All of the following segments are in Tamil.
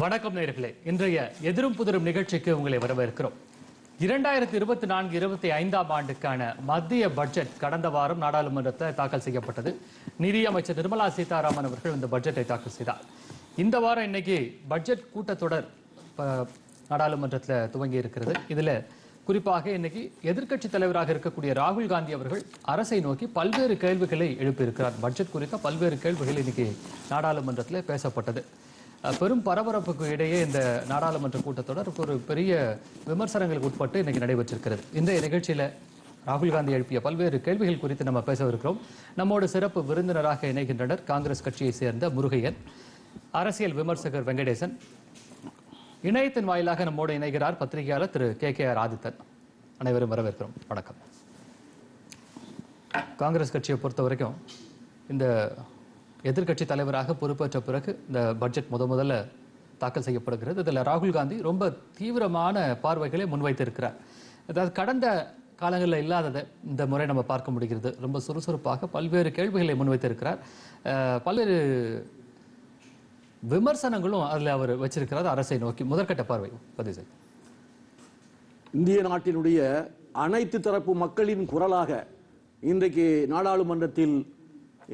வணக்கம் நேர்களே. இன்றைய எதிரும் புதிரும் நிகழ்ச்சிக்கு உங்களை வரவேற்கிறோம். இரண்டாயிரத்தி இருபத்தி நான்கு இருபத்தி ஐந்தாம் ஆண்டுக்கான மத்திய பட்ஜெட் கடந்த வாரம் நாடாளுமன்றத்தில் தாக்கல் செய்யப்பட்டது. நிதியமைச்சர் நிர்மலா சீதாராமன் அவர்கள் இந்த பட்ஜெட்டை தாக்கல் செய்தார். இந்த வாரம் இன்னைக்கு பட்ஜெட் கூட்டத்தொடர் ப- நாடாளுமன்றத்தில் துவங்கி இருக்கிறது. இதில் குறிப்பாக இன்னைக்கு எதிர்க்கட்சி தலைவராக இருக்கக்கூடிய ராகுல் காந்தி அவர்கள் அரசை நோக்கி பல்வேறு கேள்விகளை எழுப்பியிருக்கிறார். பட்ஜெட் குறித்த பல்வேறு கேள்விகள் இன்னைக்கு நாடாளுமன்றத்தில் பேசப்பட்டது. பெரும் பரபரப்புக்கு இடையே இந்த நாடாளுமன்ற கூட்டத்தொடர் ஒரு பெரிய விமர்சனங்களுக்கு உட்பட்டு இன்னைக்கு நடைபெற்றிருக்கிறது. இன்றைய நிகழ்ச்சியில் ராகுல் காந்தி எழுப்பிய பல்வேறு கேள்விகள் குறித்து நம்ம பேசவிருக்கிறோம் நம்மோடு சிறப்பு விருந்தினராக இணைகின்றனர் காங்கிரஸ் கட்சியை சேர்ந்த முருகையன் அரசியல் விமர்சகர் வெங்கடேசன் இணையத்தின் வாயிலாக நம்மோடு இணைகிறார் பத்திரிகையாளர் Thiru K K R Adithan. அனைவரும் வரவேற்கிறோம். வணக்கம். காங்கிரஸ் கட்சியை பொறுத்த வரைக்கும் இந்த எதிர்க்கட்சி தலைவராக பொறுப்பேற்ற பிறகு இந்த பட்ஜெட் முத முதல்ல தாக்கல் செய்யப்படுகிறது. இதில் ராகுல் காந்தி ரொம்ப தீவிரமான பார்வைகளை முன்வைத்திருக்கிறார். அதாவது கடந்த காலங்களில் இல்லாததை இந்த முறை நம்ம பார்க்க முடிகிறது. ரொம்ப சுறுசுறுப்பாக பல்வேறு கேள்விகளை முன்வைத்திருக்கிறார். பல்வேறு விமர்சனங்களும் அதில் அவர் வச்சிருக்கிறார். அரசை நோக்கி முதற்கட்ட பார்வை பதிவு செய்யும் இந்திய நாட்டினுடைய அனைத்து தரப்பு மக்களின் குரலாக இன்றைக்கு நாடாளுமன்றத்தில்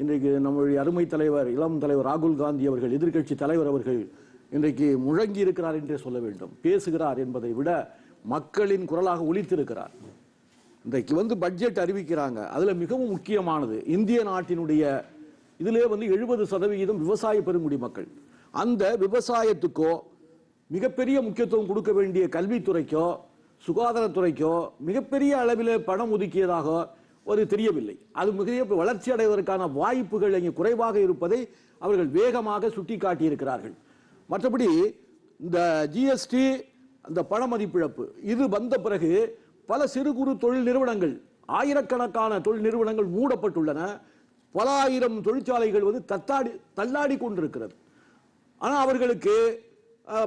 இன்றைக்கு நம்முடைய அருமை தலைவர் இளம் தலைவர் ராகுல் காந்தி அவர்கள் எதிர்க்கட்சி தலைவர் அவர்கள் இன்றைக்கு முழங்கி இருக்கிறார் என்றே சொல்ல வேண்டும். பேசுகிறார் என்பதை விட மக்களின் குரலாக ஒழித்திருக்கிறார் இன்றைக்கு வந்து பட்ஜெட் அறிவிக்கிறாங்க. அதுல மிகவும் முக்கியமானது இந்திய நாட்டினுடைய இதிலே வந்து எழுபது சதவிகிதம் விவசாய பெருங்குடி மக்கள். அந்த விவசாயத்துக்கோ மிகப்பெரிய முக்கியத்துவம் கொடுக்க வேண்டிய கல்வித்துறைக்கோ சுகாதாரத்துறைக்கோ மிகப்பெரிய அளவில் பணம் ஒதுக்கியதாக ஒரு தெரியவில்லை. அது மிக வளர்ச்சி அடைவதற்கான வாய்ப்புகள் இங்கே குறைவாக இருப்பதை அவர்கள் வேகமாக சுட்டிக்காட்டியிருக்கிறார்கள். மற்றபடி இந்த ஜிஎஸ்டி அந்த பண மதிப்பிழப்பு இது வந்த பிறகு பல சிறு குறு தொழில் நிறுவனங்கள் ஆயிரக்கணக்கான தொழில் நிறுவனங்கள் மூடப்பட்டுள்ளன. பல ஆயிரம் தொழிற்சாலைகள் வந்து தத்தாடி தள்ளாடி கொண்டிருக்கிறது. ஆனால் அவர்களுக்கு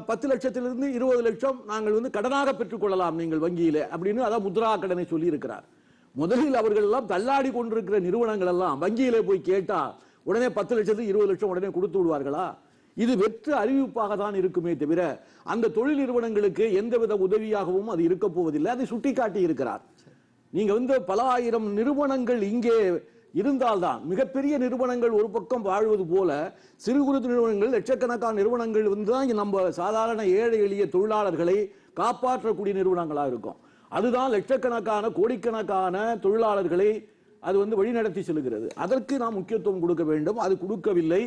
பத்து லட்சத்திலிருந்து இருபது லட்சம் நாங்கள் வந்து கடனாக பெற்றுக்கொள்ளலாம் நீங்கள் வங்கியில் அப்படின்னு அதான் முத்ரா கடனை சொல்லியிருக்கிறார். முதலில் அவர்கள் எல்லாம் தள்ளாடி கொண்டிருக்கிற நிறுவனங்கள் எல்லாம் வங்கியிலே போய் கேட்டா உடனே பத்து லட்சத்துக்கு இருபது லட்சம் உடனே கொடுத்து விடுவார்களா? இது வெற்று அறிவிப்பாக தான் இருக்குமே தவிர அந்த தொழில் நிறுவனங்களுக்கு எந்தவித உதவியாகவும் அது இருக்க போவதில்லை. அதை சுட்டிக்காட்டி இருக்கிறார். நீங்க வந்து பல ஆயிரம் நிறுவனங்கள் இங்கே இருந்தால்தான் மிகப்பெரிய நிறுவனங்கள் ஒரு பக்கம் வாழ்வது போல சிறு குறு நிறுவனங்கள் லட்சக்கணக்கான நிறுவனங்கள் வந்து தான் நம்ம சாதாரண ஏழை எளிய தொழிலாளர்களை காப்பாற்றக்கூடிய நிறுவனங்களாக இருக்கும். அதுதான் லட்சக்கணக்கான கோடிக்கணக்கான தொழிலாளர்களை அது வந்து வழிநடத்தி செல்கிறது அதற்கு நாம் முக்கியத்துவம் கொடுக்க வேண்டும். அது கொடுக்கவில்லை.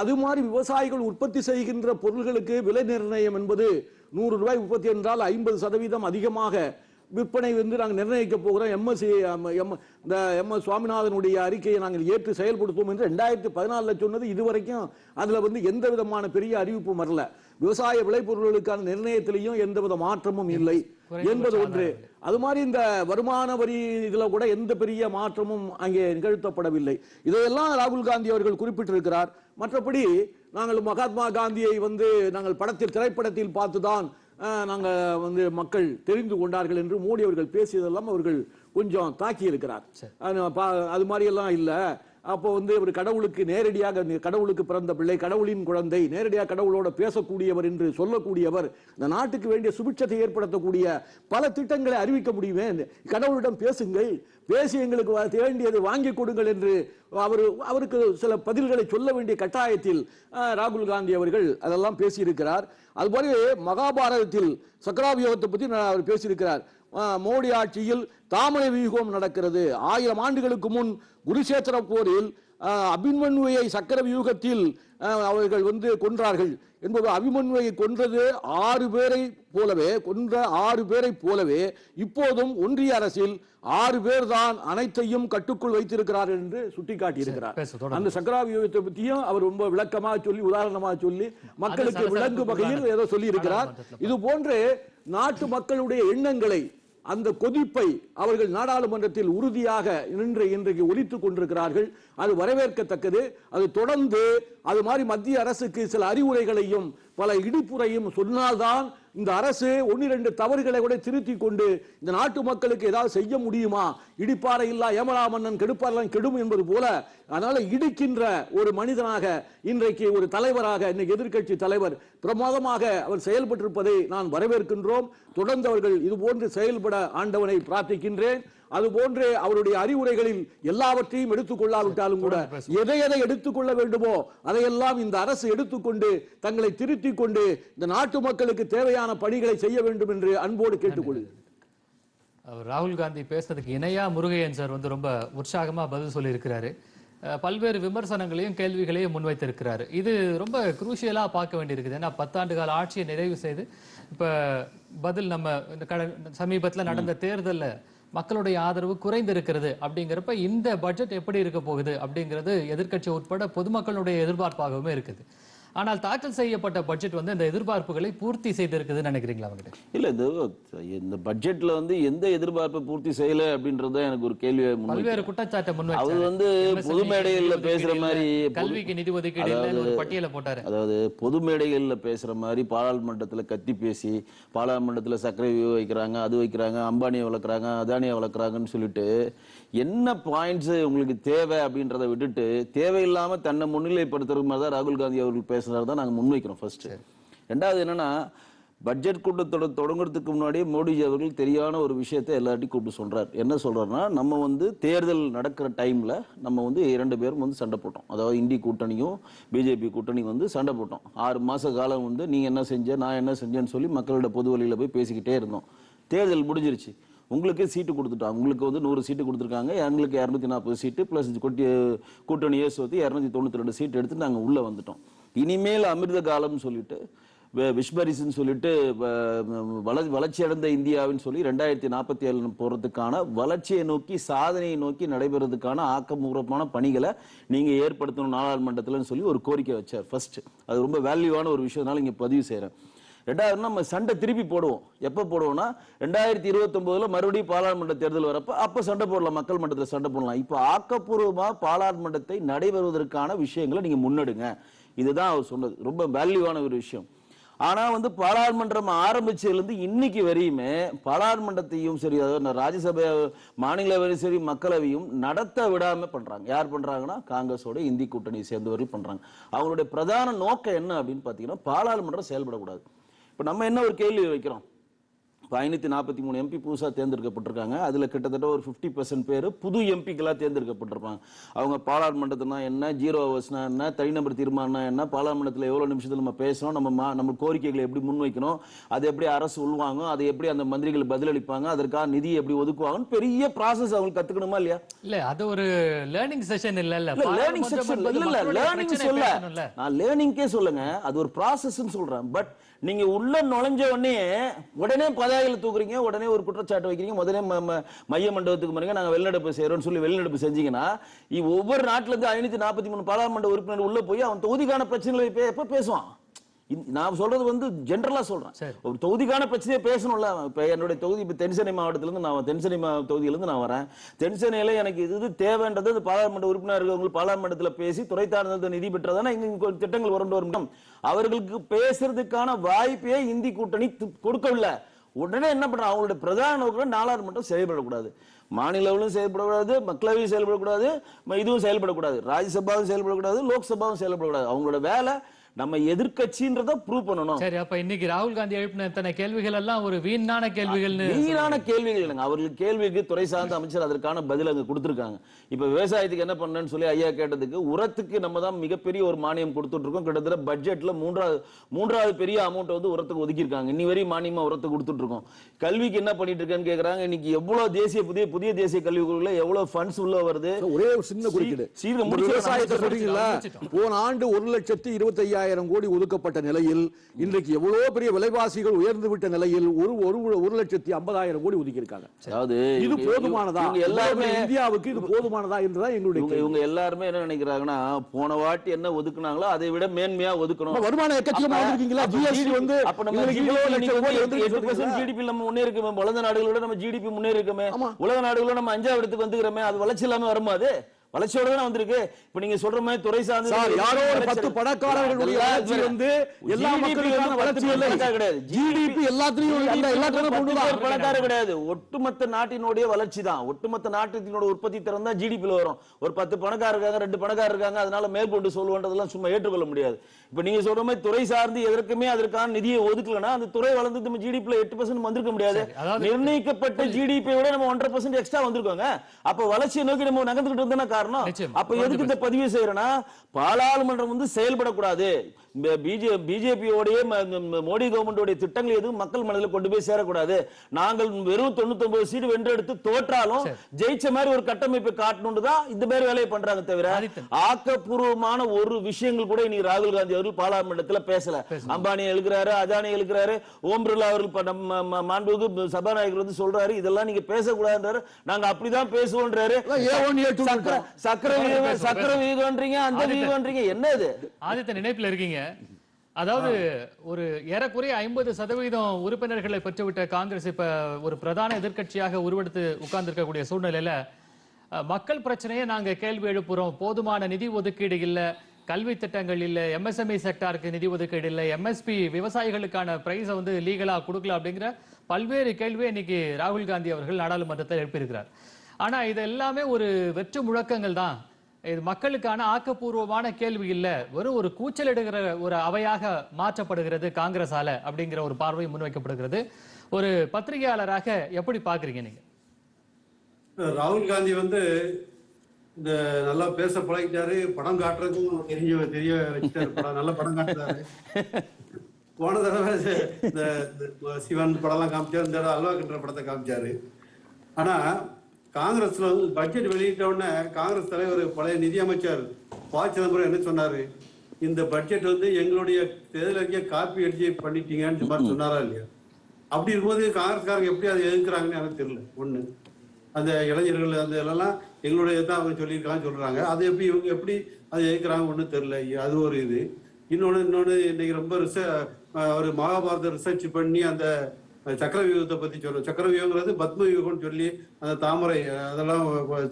அது மாதிரி விவசாயிகள் உற்பத்தி செய்கின்ற பொருள்களுக்கு விலை நிர்ணயம் என்பது நூறு ரூபாய் உற்பத்தி என்றால் ஐம்பது சதவீதம் அதிகமாக விற்பனை வந்து நாங்கள் நிர்ணயிக்க போகிறோம். எம்எஸ்சி எம் இந்த எம் எஸ் சுவாமிநாதனுடைய அறிக்கையை நாங்கள் ஏற்று செயல்படுத்துவோம் என்று ரெண்டாயிரத்தி பதினாலில் சொன்னது இதுவரைக்கும் அதில் வந்து எந்த விதமான பெரிய அறிவிப்பும் வரல. விவசாய விளைபொருட்களுக்கான நிர்ணயத்திலையும் எந்தவித மாற்றமும் இல்லை. என்பது ஒன்று. அது மாதிரி இந்த வருமான வரி இதுல கூட எந்த பெரிய மாற்றமும் அங்கே நிகழ்த்தப்படவில்லை. இதையெல்லாம் ராகுல் காந்தி அவர்கள் குறிப்பிட்டிருக்கிறார். மற்றபடி நாங்கள் மகாத்மா காந்தியை வந்து நாங்கள் படத்தில் திரைப்படத்தில் பார்த்துதான் அஹ், நாங்க வந்து மக்கள் தெரிந்து கொண்டார்கள் என்று மோடி அவர்கள் பேசியதெல்லாம் அவர்கள் கொஞ்சம் தாக்கி இருக்கிறார் அது பா- அது மாதிரி எல்லாம் இல்ல. அப்போ வந்து ஒரு கடவுளுக்கு நேரடியாக கடவுளுக்கு பிறந்த பிள்ளை கடவுளின் குழந்தை நேரடியாக கடவுளோட பேசக்கூடியவர் என்று சொல்லக்கூடியவர் இந்த நாட்டுக்கு வேண்டிய சுபிட்சத்தை ஏற்படுத்தக்கூடிய பல திட்டங்களை அறிவிக்க முடியுமே? கடவுளிடம் பேசுங்கள் பேசி எங்களுக்கு வ- வேண்டியது வாங்கி கொடுங்கள் என்று அவர் அவருக்கு சில பதில்களை சொல்ல வேண்டிய கட்டாயத்தில் ராகுல் காந்தி அவர்கள் அதெல்லாம் பேசியிருக்கிறார். அதுபோலவே மகாபாரதத்தில் சக்கராபியோகத்தை பற்றி நான் அவர் பேசியிருக்கிறார். மோடி ஆட்சியில் தாமரை வியூகம் நடக்கிறது. ஆயிரம் ஆண்டுகளுக்கு முன் குருஷேத்திர போரில் அஹ், அபிமன்யுவை சக்கர வியூகத்தில் அவர்கள் வந்து கொன்றார்கள். என்பது அபிமன்யுவை கொன்றது ஆறு பேரை போலவே கொன்ற ஆறு பேரை போலவே இப்போதும் ஒன்றிய அரசில் ஆறு பேர் தான் அனைத்தையும் கட்டுக்குள் வைத்திருக்கிறார் என்று சுட்டிக்காட்டி இருக்கிறார் பேசு, தொடர்ந்து. அந்த சக்கராவியூகத்தை பத்தியும் அவர் ரொம்ப விளக்கமாக சொல்லி உதாரணமாக சொல்லி மக்களுக்கு விளங்கு வகையில் ஏதோ சொல்லி இருக்கிறார் இது போன்று நாட்டு மக்களுடைய எண்ணங்களை அந்த கொதிப்பை அவர்கள் நாடாளுமன்றத்தில் உறுதியாக நின்று இன்றைக்கு ஒழித்துக் கொண்டிருக்கிறார்கள். அது வரவேற்கத்தக்கது. அது தொடர்ந்து அது மாதிரி மத்திய அரசுக்கு சில அறிவுரைகளையும் பல இடிப்புரையும் சொன்னால்தான் இந்த அரசு ஒன்று ரெண்டு தவறுகளை கூட திருத்தி கொண்டு இந்த நாட்டு மக்களுக்கு ஏதாவது செய்ய முடியுமா? இடிப்பாறை இல்லா ஏமலா மன்னன் கெடுப்பாரெல்லாம் கெடும் என்பது போல அதனால இடிக்கின்ற ஒரு மனிதனாக இன்றைக்கு ஒரு தலைவராக இன்னைக்கு எதிர்க்கட்சி தலைவர் பிரமாதமாக அவர் செயல்பட்டிருப்பதை நான் வரவேற்கின்றோம். தொடர்ந்து அவர்கள் இது போன்று செயல்பட ஆண்டவனை பிரார்த்திக்கின்றேன். அது போன்று அவருடைய அறிவுரைகளில் எல்லாவற்றையும் எடுத்துக்கொள்ளாவிட்டாலும் கூட எதை எதை எடுத்துக்கொள்ள வேண்டுமோ அதையெல்லாம் இந்த அரசு எடுத்துக்கொண்டு தங்களை திருத்திக் கொண்டு இந்த நாட்டு மக்களுக்கு தேவையான பணிகளை செய்ய வேண்டும் என்று அன்போடு கேட்டுக்கொள்கிறேன் ராகுல் காந்தி பேசுனதுக்கு இணையா முருகையன் சார் வந்து ரொம்ப உற்சாகமா பதில் சொல்லியிருக்கிறாரு. பல்வேறு விமர்சனங்களையும் கேள்விகளையும் முன்வைத்திருக்கிறாரு. இது ரொம்ப குரூஷியலா பார்க்க வேண்டியிருக்குது. ஏன்னா பத்தாண்டு கால ஆட்சியை நிறைவு செய்து இப்ப பதில் நம்ம இந்த கட சமீபத்துல நடந்த தேர்தல்ல மக்களுடைய ஆதரவு குறைந்திருக்கிறது. அப்படிங்கிறப்ப இந்த பட்ஜெட் எப்படி இருக்க போகுது? அப்படிங்கிறது எதிர்க்கட்சி உட்பட பொதுமக்களுடைய எதிர்பார்ப்பாகவுமே இருக்குது. ஆனால் தாக்கல் செய்யப்பட்ட பட்ஜெட் வந்து இந்த எதிர்பார்ப்புகளை பூர்த்தி செய்திருக்குதுன்னு நினைக்கிறீங்களா அவங்ககிட்ட? இல்ல இது இந்த பட்ஜெட்ல வந்து எந்த எதிர்பார்ப்பை பூர்த்தி செய்யல அப்படின்றது எனக்கு ஒரு முன்வைக்கிறேன். பல்வேறு குற்றச்சாட்டை அவர் முன்வைச்சாரு வந்து பொது மேடைகள்ல பேசுற மாதிரி கல்விக்கு நிதி ஒதுக்கீடு பட்டியலை போட்டாரு. அதாவது பொது மேடைகள்ல பேசுற மாதிரி பாராளுமன்றத்துல கத்தி பேசி பாராளுமன்றத்துல சர்க்கரை வைக்கிறாங்க அது வைக்கிறாங்க அம்பானியை வளர்க்குறாங்க அதானியை வளர்க்குறாங்கன்னு சொல்லிட்டு என்ன பாயிண்ட்ஸ் உங்களுக்கு தேவை அப்படின்றத விட்டுட்டு தேவையில்லாம தன்னை முன்னிலைப்படுத்துற மாதிரி தான் ராகுல் காந்தி அவர்கள் பேசுறாரு தான் நாங்க முன்வைக்கிறோம் ஃபர்ஸ்ட் ரெண்டாவது என்னன்னா பட்ஜெட் கூட்டத்தொடர் தொடங்குறதுக்கு முன்னாடியே மோடிஜி அவர்கள் தெரியான ஒரு விஷயத்தை எல்லார்ட்டையும் கூப்பிட்டு சொல்றாரு. என்ன சொல்றாருன்னா நம்ம வந்து தேர்தல் நடக்கிற டைம்ல நம்ம வந்து இரண்டு பேரும் வந்து சண்டை போட்டோம். அதாவது இந்தி கூட்டணியும் பிஜேபி கூட்டணியும் வந்து சண்டை போட்டோம். ஆறு மாச காலம் வந்து நீ என்ன செஞ்ச நான் என்ன செஞ்சேன்னு சொல்லி மக்களோட பொது வழியில போய் பேசிக்கிட்டே இருந்தோம். தேர்தல் முடிஞ்சிருச்சு. உங்களுக்கே சீட்டு கொடுத்துட்டாங்க உங்களுக்கு வந்து நூறு சீட்டு கொடுத்துருக்காங்க. எங்களுக்கு இரநூத்தி நாற்பது சீட்டு ப்ளஸ் கொட்டி கூட்டணியே சேர்த்து இரநூத்தி தொண்ணூத்தி ரெண்டு சீட்டு எடுத்து நாங்கள் உள்ளே வந்துட்டோம். இனிமேல் அமிர்த காலம்னு சொல்லிட்டு வே- சொல்லிட்டு வ- வள வளர்ச்சி அடைந்த இந்தியாவின்னு சொல்லி ரெண்டாயிரத்தி நாற்பத்தி ஏழு போகிறதுக்கான வளர்ச்சியை நோக்கி சாதனையை நோக்கி நடைபெறதுக்கான ஆக்கப்பூர்வமான பணிகளை நீங்கள் ஏற்படுத்தணும் நாடாளுமன்றத்தில்னு சொல்லி ஒரு கோரிக்கை வச்சார் ஃபர்ஸ்ட் அது ரொம்ப வேல்யூவான ஒரு விஷயம்னால இங்கே பதிவு செய்கிறேன் ரெண்டாவது நம்ம சண்டை திருப்பி போடுவோம். எப்போ போடுவோம்னா ரெண்டாயிரத்தி இருபத்தொம்போதில் மறுபடியும் பாராளுமன்ற தேர்தல் வரப்போ அப்போ சண்டை போடலாம் மக்கள் மன்றத்தில் சண்டை போடலாம். இப்போ ஆக்கப்பூர்வமாக பாராளுமன்றத்தை நடைபெறுவதற்கான விஷயங்களை நீங்கள் முன்னெடுங்க. இதுதான் அவர் சொன்னது. ரொம்ப வேல்யூவான ஒரு விஷயம். ஆனால் வந்து பாராளுமன்றம் ஆரம்பிச்சதுலேருந்து இன்னைக்கு வரையுமே பாராளுமன்றத்தையும் சரி அதாவது ராஜ்யசபை மாநிலவையும் சரி மக்களவையும் நடத்த விடாமல் பண்ணுறாங்க யார் பண்ணுறாங்கன்னா காங்கிரஸோட இந்தி கூட்டணியை சேர்ந்த வரையும் பண்ணுறாங்க அவங்களுடைய பிரதான நோக்கம் என்ன அப்படின்னு பார்த்தீங்கன்னா பாராளுமன்றம் செயல்படக்கூடாது. இப்ப நம்ம என்ன ஒரு கேள்வி வைக்கிறோம்? இப்போ ஐநூற்றி நாற்பத்தி மூணு எம்பி புதுசாக தேர்ந்தெடுக்கப்பட்டிருக்காங்க. அதில் கிட்டத்தட்ட ஒரு ஃபிஃப்டி பர்சன்ட் பேர் புது எம்பிக்களாக தேர்ந்தெடுக்கப்பட்டிருப்பாங்க. அவங்க பாராளுமன்றத்துனா என்ன ஜீரோ ஹவர்ஸ்னா என்ன தனிநபர் தீர்மானம்னா என்ன பாராளுமன்றத்தில் எவ்வளோ நிமிஷத்தில் நம்ம பேசணும் நம்ம மா- நம்ம கோரிக்கைகளை எப்படி முன்வைக்கணும் அதை எப்படி அரசு உள்வாங்க அதை எப்படி அந்த மந்திரிகள் பதிலளிப்பாங்க அதற்காக நிதி எப்படி ஒதுக்குவாங்கன்னு பெரிய ப்ராசஸ் அவங்களுக்கு கத்துக்கணுமா இல்லையா? இல்ல அது ஒரு லேர்னிங் செஷன் இல்ல இல்ல. லேர்னிங் என்பது இல்ல இல்ல லேர்னிங் சொல்ல. நான் லேர்னிங்கே சொல்லுங்க. அது ஒரு ப்ராசஸ்னு சொல்றேன். பட் நீங்க உள்ள நுழைஞ்ச உடனே உடனே பதாகையில் தூக்குறீங்க உடனே ஒரு குற்றச்சாட்டு வைக்கிறீங்க முதலே மைய மண்டபத்துக்கு போறீங்க நாங்க வெளிநடப்பு செய்யறோம்னு சொல்லி வெளிநடப்பு செஞ்சீங்கன்னா ஒவ்வொரு நாட்டுல இருந்து ஐநூத்தி நாற்பத்தி மூணு பாராளுமன்ற உறுப்பினர் உள்ள போய் அவன் தொகுதிக்கான பிரச்சனைகளை எப்ப பேசுவான். நான் சொல்றது வந்து ஜென்ரலா சொல்றேன். ஒரு தொகுதிக்கான பிரச்சனையை பேசணும்ல இப்ப என்னுடைய தொகுதி இப்ப தென்சென்னை மாவட்டத்துல இருந்து நான் தென்சென்னை மா- தொகுதியில இருந்து நான் வரேன். தென்சென்னையில எனக்கு இது இது தேவைன்றது அது பாராளுமன்ற உறுப்பினர் இருக்கவங்க பாராளுமன்றத்துல பேசி துறை சார்ந்த நிதி பெற்றதானே இங்க திட்டங்கள் வரண்டு வரும் அவர்களுக்கு பேசுறதுக்கான வாய்ப்பே இந்தி கூட்டணி கொடுக்கவில்லை. உடனே என்ன பண்றாங்க அவங்களுடைய பிரதான நோக்கம் நாடாளுமன்றம் செயல்படக்கூடாது. மாநிலவிலும் செயல்படக்கூடாது மக்களவையும் செயல்படக்கூடாது இதுவும் செயல்படக்கூடாது. ராஜ்யசபாவும் செயல்படக்கூடாது லோக்சபாவும் செயல்படக்கூடாது. அவங்களோட வேலை நம்ம எதிர்க்கட்சின்றத ப்ரூவ் பண்ணணும். சரி அப்ப இன்னைக்கு ராகுல் காந்தி எழுப்பின இத்தனை கேள்விகள் எல்லாம் ஒரு வீணான கேள்விகள்னு வீணான கேள்விகள் இல்லைங்க. அவர்களுக்கு கேள்விக்கு துறை சார்ந்த அமைச்சர் அதற்கான பதில் அங்க கொடுத்திருக்காங்க. இப்ப விவசாயத்துக்கு என்ன பண்ணேன்னு சொல்லி ஐயா கேட்டதுக்கு உரத்துக்கு நம்ம தான் மிகப்பெரிய ஒரு மானியம் கொடுத்துட்டு இருக்கோம் கிட்டத்தட்ட பட்ஜெட்ல மூன்றாவது மூன்றாவது பெரிய அமௌண்ட் வந்து உரத்துக்கு ஒதுக்கியிருக்காங்க. இன்னி வரையும் மானியமா உரத்துக்கு கொடுத்துட்டு இருக்கோம் கல்விக்கு என்ன பண்ணிட்டு இருக்கேன்னு கேக்குறாங்க. இன்னைக்கு எவ்வளவு தேசிய புதிய புதிய தேசிய கல்விக்குள்ள எவ்வளவு ஃபண்ட்ஸ் உள்ள வருது? ஒரே ஒரு சின்ன குறுக்கீடு. விவசாயத்தை. சொல்றீங்களா. போன ஆண்டு ஒரு லட்சத்தி இருபத்தி ஐயாயிரம் கோடி ஒதுக்கப்பட்ட நிலையில் இன்றைக்கு எவ்வளவு பெரிய விலைவாசிகள் உயர்ந்து விட்ட நிலையில் ஒரு ஒரு ஒரு லட்சத்தி ஐம்பதாயிரம் கோடி ஒதுக்கி இருக்காங்க அதாவது இது போதுமானதா? எல்லாருமே இந்தியாவுக்கு இது போதுமானதா என்றுதான் எங்களுடைய இவங்க எல்லாருமே என்ன நினைக்கிறாங்கன்னா போன வாட்டி என்ன ஒதுக்குனாங்களோ அதை விட மேன்மையா ஒதுக்கணும். அப்ப வருமானம் எக்கச்சக்கமா GST GDP வந்து அப்ப நம்ம? GDP நம்ம முன்னேறி இருக்கோமே. வளர்ந்த நாடுகளோட நம்ம ஜிடிபி முன்னேறி இருக்கோமே. ஆமா. உலக நாடுகளோட நம்ம அஞ்சாவது இடத்துக்கு வந்துக்கிறோமே. அது வளர்ச்சி இல்லாம வருமா அது? வளர்ச்சியோட தானே வந்திருக்கு. இப்ப நீங்க சொல்ற மாதிரி துறை சார்ந்து சார் யாரோ ஒரு பத்து பணக்காரர்களுடைய வளர்ச்சி வந்து எல்லா மக்களுக்கான வளர்ச்சி இல்லை. கிடையாது. ஜிடிபி எல்லாத்துலயும் எல்லா எல்லாத்தையும் பத்து கொண்டுதான். பேர் பணக்காரர் கிடையாது. ஒட்டுமொத்த நாட்டினுடைய வளர்ச்சி தான். ஒட்டுமொத்த நாட்டினோட உற்பத்தி திறன் தான் ஜிடிபில வரும். ஒரு பத்து பணக்காரர் இருக்காங்க ரெண்டு பணக்காரர் இருக்காங்க அதனால மேற்கொண்டு சொல்லுவன்றதெல்லாம் சும்மா ஏற்றுக்கொள்ள முடியாது. இப்ப நீங்க சொல்ற மாதிரி துறை சார்ந்து எதற்குமே அதற்கான நிதியை ஒதுக்கலன்னா அந்த துறை வளர்ந்து நம்ம ஜிடிபில எட்டு பர்சன்ட் வந்திருக்க முடியாது. நிர்ணயிக்கப்பட்ட ஜிடிபி விட நம்ம ஒன்றரை பர்சன்ட் எக்ஸ்ட்ரா வந்திருக்கோங்க. அப்ப வளர்ச்சியை நோக்கி நம்ம நகர்ந்துகிட்டு வந்தா காரணம். அப்ப எதுக்கு இந்த பதிவு செய்யறேன்னா பாராளுமன்றம் வந்து செயல்படக்கூடாது. பிஜே பிஜேபியோடைய மோடி கவர்மெண்டோடைய திட்டங்கள் எதுவும் மக்கள் மனதில் கொண்டு போய் சேரக்கூடாது. நாங்கள் வெறும் தொண்ணூத்தி ஒன்பது சீடு வென்றெடுத்து தோற்றாலும். ஜெயிச்ச மாதிரி ஒரு கட்டமைப்பை காட்டணும்னு தான் இந்த மாதிரி வேலையை பண்றாங்க தவிர. ஆக்கப்பூர்வமான ஒரு விஷயங்கள் கூட இன்னைக்கு ராகுல் காந்தி அவர்கள் பாராளுமன்றத்துல பேசல. அம்பானி எழுக்கிறாரு அதானி எழுக்கிறாரு ஓம் பிர்லா அவர்கள் இப்ப நம்ம ம- மாண்புமிகு சபாநாயகர் வந்து சொல்றாரு இதெல்லாம் நீங்க பேசக்கூடாதுன்றாரு. நாங்க அப்படிதான் பேசுவோன்றாரு சக்கர சக்கர விகிதம்ன்றீங்க அந்த ஆதித்தன். விகிதம்ன்றீங்க என்ன இது ஆதித்த நினைப்புல இருக்கீங்க? அதாவது ஒரு ஏறக்குறைய ஐம்பது சதவீதம் உறுப்பினர்களை பெற்றுவிட்ட காங்கிரஸ் இப்ப ஒரு பிரதான எதிர்க்கட்சியாக உருவெடுத்து உட்கார்ந்திருக்கக்கூடிய சூழ்நிலையில மக்கள் பிரச்சனையை நாங்க கேள்வி எழுப்புறோம். போதுமான நிதி ஒதுக்கீடு இல்ல கல்வி திட்டங்கள் இல்ல எம்எஸ்எம்இ செக்டாருக்கு நிதி ஒதுக்கீடு இல்ல எம்எஸ்பி விவசாயிகளுக்கான பிரைஸை வந்து லீகலா கொடுக்கல அப்படிங்கிற பல்வேறு கேள்வியை இன்னைக்கு ராகுல் காந்தி அவர்கள் நாடாளுமன்றத்தில் எழுப்பியிருக்கிறார். ஆனா இது எல்லாமே ஒரு வெற்று முழக்கங்கள் தான். இது மக்களுக்கான ஆக்கப்பூர்வமான கேள்வி இல்ல. வெறும் ஒரு கூச்சல் எடுகிற ஒரு அவையாக மாற்றப்படுகிறது காங்கிரஸால அப்படிங்கிற ஒரு பார்வை முன்வைக்கப்படுகிறது. ஒரு பத்திரிகையாளராக எப்படி பாக்குறீங்க நீங்க? ராகுல் காந்தி வந்து இந்த நல்லா பேச பழகிட்டாரு படம் காட்டுறதுக்கும் தெரிய தெரிய வச்சுட்டாரு. படம் நல்ல படம் காட்டுறாரு. போன தடவை இந்த சிவன் படம்லாம் காமிச்சாரு இந்த தடவை அல்வா கட்டுற படத்தை காமிச்சாரு. ஆனா காங்கிரஸ்ல வந்து பட்ஜெட் வெளியிட்ட உடனே காங்கிரஸ் தலைவர் பழைய நிதியமைச்சர் ப. சிதம்பரம் என்ன சொன்னாரு? இந்த பட்ஜெட் வந்து எங்களுடைய தேர்தலுக்கே காப்பி அடிச்சு பண்ணிட்டீங்கன்னு மாதிரி சொன்னாரா இல்லையா? அப்படி இருக்கும்போது காங்கிரஸ்காரங்க எப்படி அதை எதிர்க்கிறாங்கன்னு எனக்கு தெரியல. ஒண்ணு அந்த இளைஞர்கள் அந்த இதெல்லாம் எங்களுடைய தான் அவங்க சொல்லியிருக்காங்கன்னு சொல்றாங்க. அது எப்படி இவங்க எப்படி அதை எதிர்க்கிறாங்க ஒன்றும் தெரியல. அது ஒரு இது. இன்னொன்று இன்னொன்று இன்னைக்கு ரொம்ப ரிச ஒரு மகாபாரத ரிசர்ச் பண்ணி அந்த சக்கர வியூகத்தை பத்தி சொல்றோம். சக்கர வியூகங்கிறது பத்ம வியூகம்னு சொல்லி அந்த தாமரை அதெல்லாம்